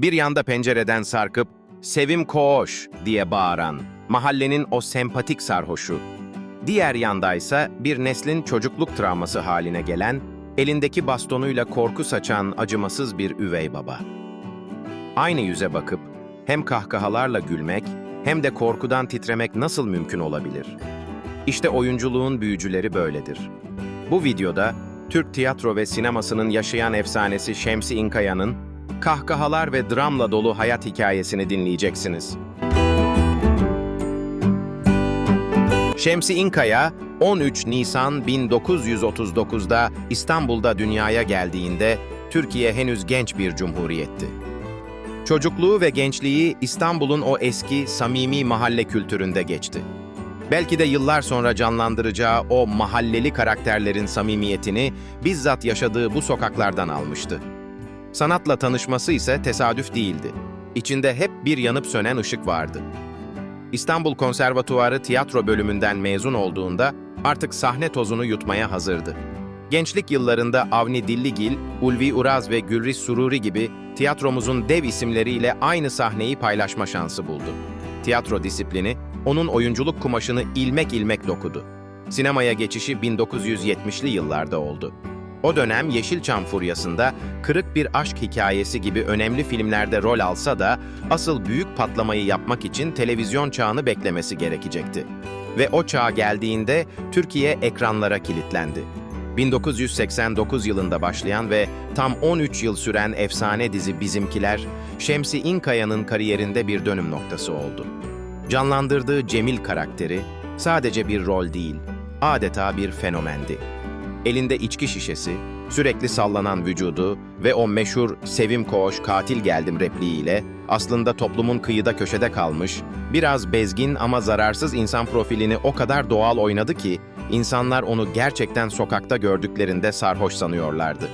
Bir yanda pencereden sarkıp "Sevim koğuş" diye bağıran, mahallenin o sempatik sarhoşu. Diğer yandaysa bir neslin çocukluk travması haline gelen, elindeki bastonuyla korku saçan acımasız bir üvey baba. Aynı yüze bakıp hem kahkahalarla gülmek hem de korkudan titremek nasıl mümkün olabilir? İşte oyunculuğun büyücüleri böyledir. Bu videoda Türk tiyatro ve sinemasının yaşayan efsanesi Şemsi İnkaya'nın kahkahalar ve dramla dolu hayat hikayesini dinleyeceksiniz. Şemsi İnkaya, 13 Nisan 1939'da İstanbul'da dünyaya geldiğinde Türkiye henüz genç bir cumhuriyetti. Çocukluğu ve gençliği İstanbul'un o eski, samimi mahalle kültüründe geçti. Belki de yıllar sonra canlandıracağı o mahalleli karakterlerin samimiyetini bizzat yaşadığı bu sokaklardan almıştı. Sanatla tanışması ise tesadüf değildi. İçinde hep bir yanıp sönen ışık vardı. İstanbul Konservatuvarı tiyatro bölümünden mezun olduğunda artık sahne tozunu yutmaya hazırdı. Gençlik yıllarında Avni Dilligil, Ulvi Uraz ve Gülriz Sururi gibi tiyatromuzun dev isimleriyle aynı sahneyi paylaşma şansı buldu. Tiyatro disiplini, onun oyunculuk kumaşını ilmek ilmek dokudu. Sinemaya geçişi 1970'li yıllarda oldu. O dönem Yeşilçam Furyası'nda kırık bir aşk hikayesi gibi önemli filmlerde rol alsa da asıl büyük patlamayı yapmak için televizyon çağını beklemesi gerekecekti. Ve o çağ geldiğinde Türkiye ekranlara kilitlendi. 1989 yılında başlayan ve tam 13 yıl süren efsane dizi Bizimkiler, Şemsi İnkaya'nın kariyerinde bir dönüm noktası oldu. Canlandırdığı Cemil karakteri sadece bir rol değil, adeta bir fenomendi. Elinde içki şişesi, sürekli sallanan vücudu ve o meşhur "Sevim koğuş, katil geldim" repliğiyle aslında toplumun kıyıda köşede kalmış, biraz bezgin ama zararsız insan profilini o kadar doğal oynadı ki insanlar onu gerçekten sokakta gördüklerinde sarhoş sanıyorlardı.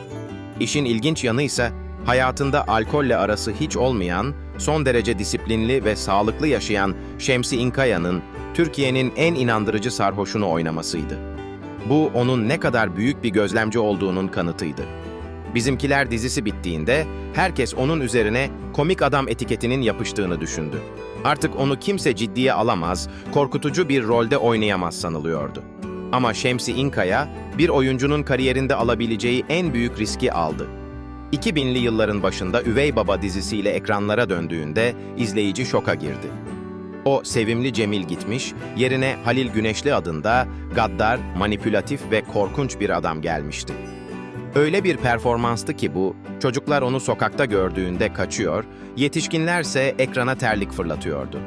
İşin ilginç yanı ise hayatında alkolle arası hiç olmayan, son derece disiplinli ve sağlıklı yaşayan Şemsi İnkaya'nın Türkiye'nin en inandırıcı sarhoşunu oynamasıydı. Bu onun ne kadar büyük bir gözlemci olduğunun kanıtıydı. Bizimkiler dizisi bittiğinde herkes onun üzerine komik adam etiketinin yapıştığını düşündü. Artık onu kimse ciddiye alamaz, korkutucu bir rolde oynayamaz sanılıyordu. Ama Şemsi İnkaya bir oyuncunun kariyerinde alabileceği en büyük riski aldı. 2000'li yılların başında Üvey Baba dizisiyle ekranlara döndüğünde izleyici şoka girdi. O sevimli Cemil gitmiş, yerine Halil Güneşli adında gaddar, manipülatif ve korkunç bir adam gelmişti. Öyle bir performanstı ki bu, çocuklar onu sokakta gördüğünde kaçıyor, yetişkinlerse ekrana terlik fırlatıyordu.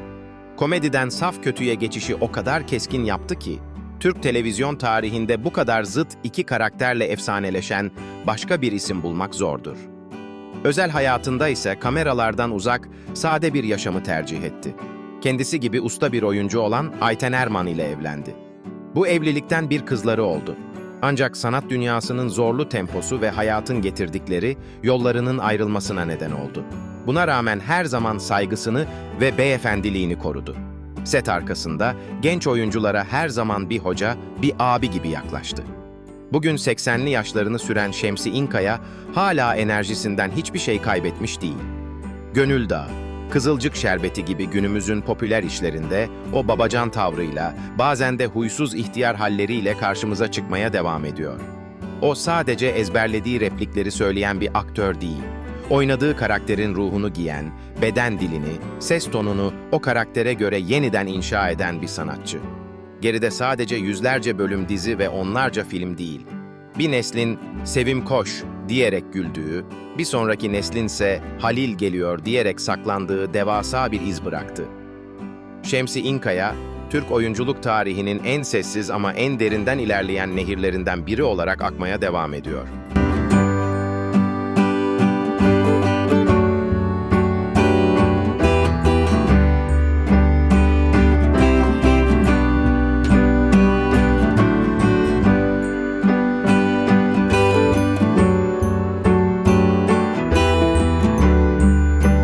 Komediden saf kötüye geçişi o kadar keskin yaptı ki, Türk televizyon tarihinde bu kadar zıt iki karakterle efsaneleşen başka bir isim bulmak zordur. Özel hayatında ise kameralardan uzak, sade bir yaşamı tercih etti. Kendisi gibi usta bir oyuncu olan Ayten Erman ile evlendi. Bu evlilikten bir kızları oldu. Ancak sanat dünyasının zorlu temposu ve hayatın getirdikleri yollarının ayrılmasına neden oldu. Buna rağmen her zaman saygısını ve beyefendiliğini korudu. Set arkasında genç oyunculara her zaman bir hoca, bir abi gibi yaklaştı. Bugün 80'li yaşlarını süren Şemsi İnkaya hala enerjisinden hiçbir şey kaybetmiş değil. Gönül Dağı, Kızılcık Şerbeti gibi günümüzün popüler işlerinde o babacan tavrıyla, bazen de huysuz ihtiyar halleriyle karşımıza çıkmaya devam ediyor. O sadece ezberlediği replikleri söyleyen bir aktör değil. Oynadığı karakterin ruhunu giyen, beden dilini, ses tonunu o karaktere göre yeniden inşa eden bir sanatçı. Geride sadece yüzlerce bölüm dizi ve onlarca film değil. Bir neslin Sevim Koş diyerek güldüğü, bir sonraki neslinse Halil geliyor diyerek saklandığı devasa bir iz bıraktı. Şemsi İnkaya, Türk oyunculuk tarihinin en sessiz ama en derinden ilerleyen nehirlerinden biri olarak akmaya devam ediyor.